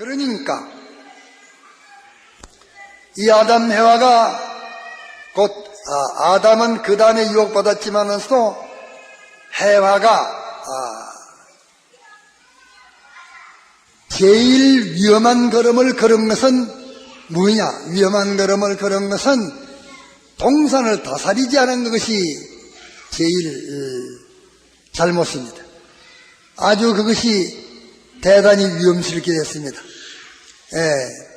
그러니까 이 아담 해와가 곧 아, 아담은 그 다음에 유혹받았지만서도 해와가 아, 제일 위험한 걸음을 걸은 것은 뭐냐? 위험한 걸음을 걸은 것은 동산을 다스리지 않은 것이 제일 어, 잘못입니다. 아주 그것이 대단히 위험스럽게 됐습니다. 예.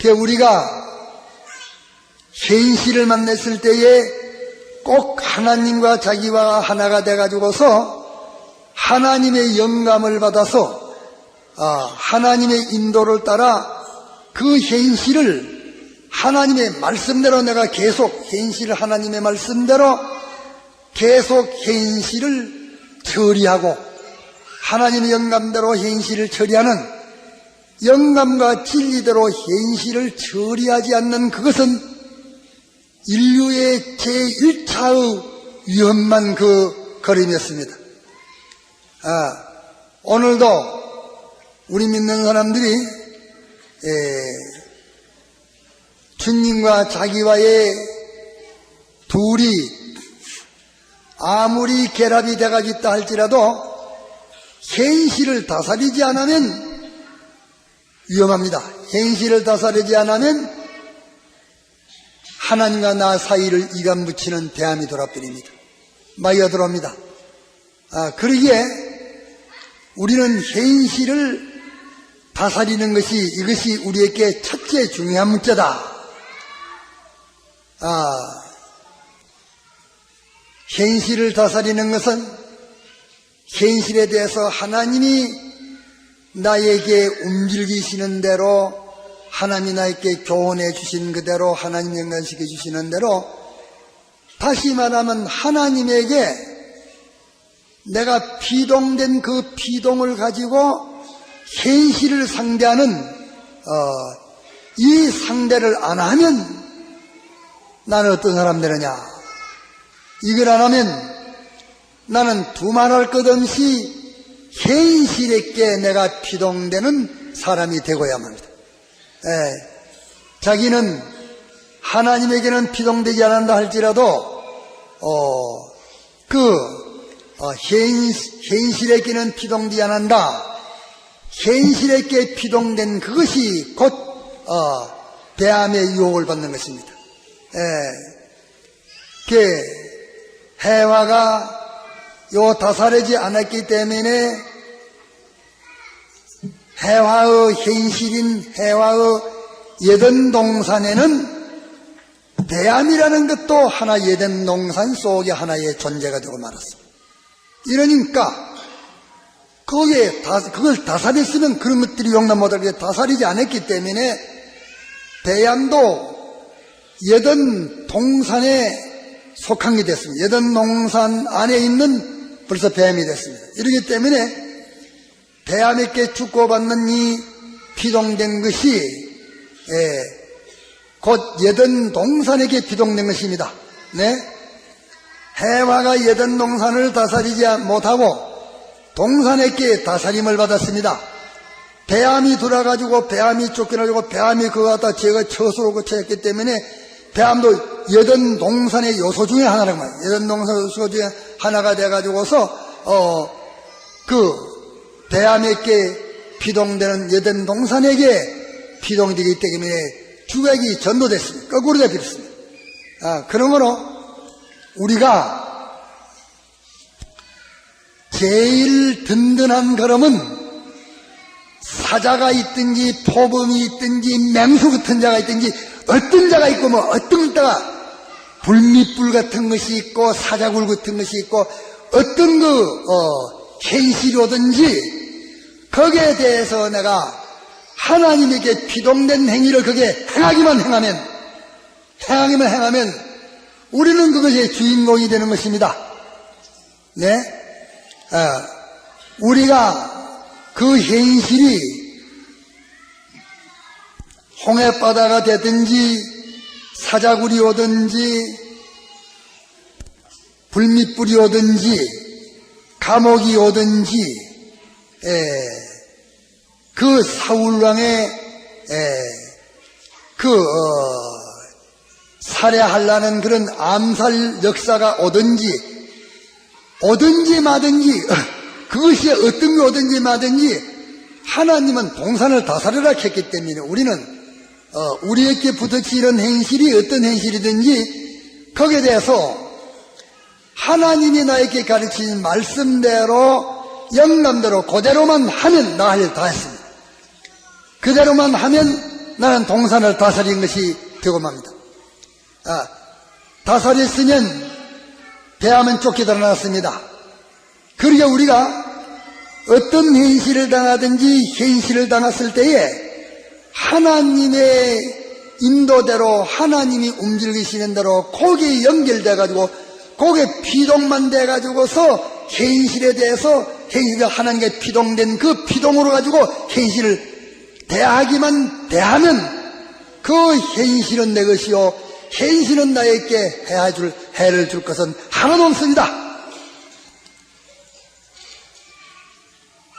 그 우리가 현실을 만났을 때에 꼭 하나님과 자기와 하나가 돼가지고서 하나님의 영감을 받아서 아, 하나님의 인도를 따라 그 현실을 하나님의 말씀대로 내가 계속 현실을 하나님의 말씀대로 계속 현실을 처리하고 하나님의 영감대로 현실을 처리하는 영감과 진리대로 현실을 처리하지 않는 그것은 인류의 제1차의 위험만 그 걸음이었습니다. 아, 오늘도 우리 믿는 사람들이 에, 주님과 자기와의 둘이 아무리 결합이 돼가지고 있다 할지라도 현실을 다스리지 않으면 위험합니다. 현실을 다스리지 않으면 하나님과 나 사이를 이간 붙이는 대함이 돌아버립니다. 마이어 들어옵니다. 아, 그러기에 우리는 현실을 다스리는 것이 이것이 우리에게 첫째 중요한 문제다. 아, 현실을 다스리는 것은 현실에 대해서 하나님이 나에게 움직이시는 대로 하나님이 나에게 교훈해 주신 그대로 하나님 연관시켜 주시는 대로 다시 말하면 하나님에게 내가 비동된 그 비동을 가지고 현실을 상대하는 어, 이 상대를 안 하면 나는 어떤 사람 되느냐. 이걸 안 하면 나는 두말할 것 없이 현실에게 내가 비동되는 사람이 되고야만 합니다. 예, 자기는 하나님에게는 비동되지 않는다 할지라도 어, 그 어, 현, 현실에게는 비동되지 않는다. 현실에게 비동된 그것이 곧 어, 대함의 유혹을 받는 것입니다. 예, 그 해화가 요 다살하지 않았기 때문에 해화의 현실인 해화의 예든 동산에는 대암이라는 것도 하나 예든 동산 속에 하나의 존재가 되고 말았습니다. 이러니까 거기에 다, 그걸 다살했으면 그런 것들이 용납 못하게 다살이지 않았기 때문에 대암도 예든 동산에 속한 게 됐습니다. 예든 동산 안에 있는 벌써 뱀이 됐습니다. 이러기 때문에 대암에게 축고받는 이 피동된 것이 예, 곧 예든 동산에게 피동된 것입니다. 네? 해화가 예든 동산을 다스리지 못하고 동산에게 다스림을 받았습니다. 배암이 돌아가지고 배암이 쫓겨나고 배암이 그거 갖다 제가 처수로 고쳐했기 때문에 배암도 여든 동산의 요소 중에 하나라고 말이에요. 여든 동산 요소 중에 하나가 돼가지고서 어그 배암에게 피동되는 여든 동산에게 피동되기 때문에 주객이 전도됐습니다. 거꾸로 되버렸습니다. 아, 그러므로 우리가 제일 든든한 걸음은 사자가 있든지 포범이 있든지 맹수 같은 자가 있든지 어떤 자가 있고 뭐 어떤 자가 불밑불 같은 것이 있고 사자굴 같은 것이 있고 어떤 그 어, 현실이 오든지 거기에 대해서 내가 하나님에게 피동된 행위를 거기에 행하기만 행하면 행하기만 행하면 우리는 그것의 주인공이 되는 것입니다. 네? 어, 우리가 그 현실이 홍해바다가 되든지 사자굴이 오든지 불밑불이 오든지 감옥이 오든지 에, 그 사울왕의 에, 그 어, 살해하려는 그런 암살 역사가 오든지 오든지 마든지 그것이 어떤 게 오든지 마든지 하나님은 동산을 다스리라 했기 때문에 우리는 어, 우리에게 부딪히는 행실이 어떤 행실이든지 거기에 대해서 하나님이 나에게 가르친 말씀대로 영감대로 그대로만 하면 나 할 일 다 했습니다. 그대로만 하면 나는 동산을 다스린 것이 되고 맙니다. 아, 다스렸으면 대하면 쫓기다 나왔습니다. 그러니까 우리가 어떤 현실을 당하든지 현실을 당했을 때에 하나님의 인도대로 하나님이 움직이시는 대로 거기에 연결돼 가지고 거기에 피동만 돼 가지고서 현실에 대해서 현실이 하나님께 피동된 그 피동으로 가지고 현실을 대하기만 대하면 그 현실은 내 것이요 현실은 나에게 해야 줄 해를 줄 것은 하나도 없습니다.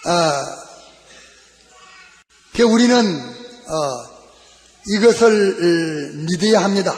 아, 그 우리는 어, 이것을 어, 믿어야 합니다.